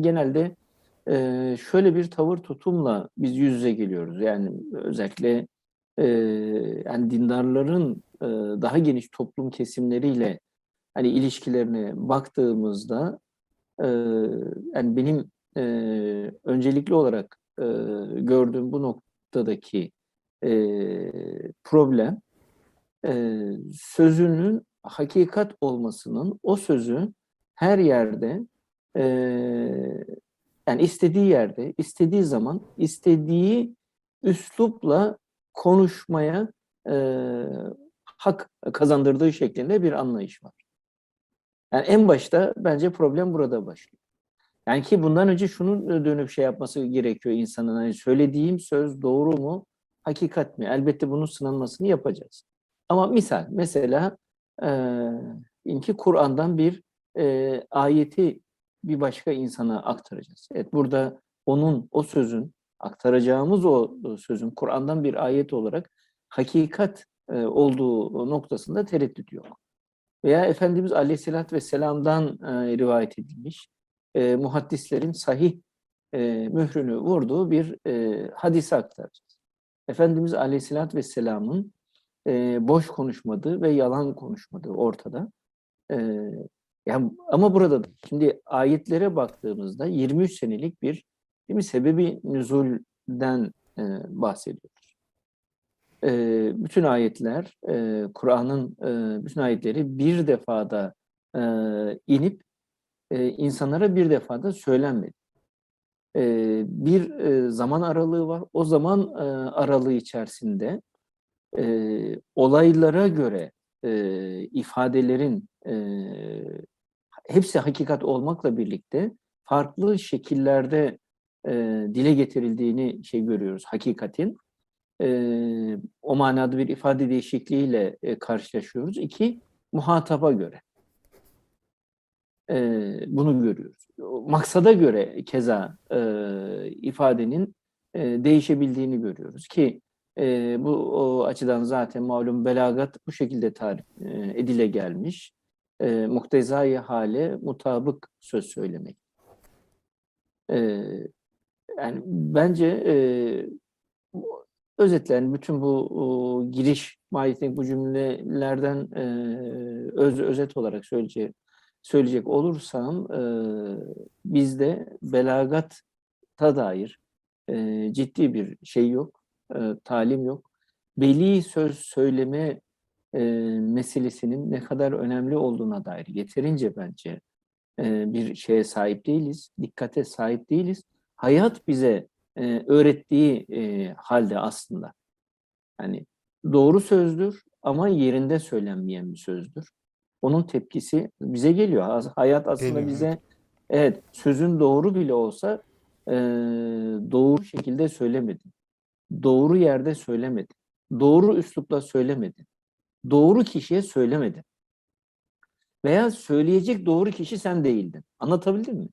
genelde e, şöyle bir tavır tutumla biz yüz yüze geliyoruz. Yani özellikle e, yani dindarların e, daha geniş toplum kesimleriyle hani ilişkilerine baktığımızda e, yani benim e, öncelikli olarak e, gördüğüm bu noktadaki e, problem e, sözünün hakikat olmasının o sözü her yerde e, yani istediği yerde, istediği zaman, istediği üslupla konuşmaya e, hak kazandırdığı şeklinde bir anlayış var. Yani en başta bence problem burada başlıyor. Yani ki bundan önce şunun dönüp şey yapması gerekiyor insanın. Hani söylediğim söz doğru mu, hakikat mi? Elbette bunun sınanmasını yapacağız. Ama misal, mesela e, ki Kur'an'dan bir e, ayeti bir başka insana aktaracağız. Evet burada onun, o sözün, aktaracağımız o sözün Kur'an'dan bir ayet olarak hakikat e, olduğu noktasında tereddüt yok. Veya Efendimiz Aleyhisselatü Vesselam'dan e, rivayet edilmiş e, muhaddislerin sahih mührünü vurduğu bir hadise aktaracağız. Efendimiz Aleyhisselatü Vesselam'ın boş konuşmadığı ve yalan konuşmadığı ortada. Yani ama burada da şimdi ayetlere baktığımızda 23 senelik bir değil mi sebebi nüzulden e, bahsediyoruz. E, bütün ayetler, e, Kur'an'ın e, bütün ayetleri bir defada e, inip e, insanlara bir defada söylenmedi. E, bir e, zaman aralığı var. O zaman e, aralığı içerisinde e, olaylara göre e, ifadelerin e, hepsi hakikat olmakla birlikte farklı şekillerde e, dile getirildiğini şey görüyoruz hakikatin. E, o manada bir ifade değişikliğiyle e, karşılaşıyoruz. İki, muhataba göre. E, bunu görüyoruz. Maksada göre keza e, ifadenin e, değişebildiğini görüyoruz ki e, bu o açıdan zaten malum belagat bu şekilde tarif e, edile gelmiş e, muktezai hale mutabık söz söylemek. E, yani bence e, özetlen bütün bu o, giriş mahiyetindeki bu cümlelerden e, öz özet olarak söyleyecek söyleyecek olursam e, bizde belagatta dair e, ciddi bir şey yok, e, talim yok. Beli söz söyleme e, meselesinin ne kadar önemli olduğuna dair yeterince bence e, bir şeye sahip değiliz, dikkate sahip değiliz. Hayat bize e, öğrettiği e, halde aslında. Yani doğru sözdür ama yerinde söylenmeyen bir sözdür. Onun tepkisi bize geliyor. Hayat aslında Geliyor, bize evet sözün doğru bile olsa e, doğru şekilde söylemedin. Doğru yerde söylemedin. Doğru üslupla söylemedin doğru kişiye söylemedin. Veya söyleyecek doğru kişi sen değildin. Anlatabildim mi?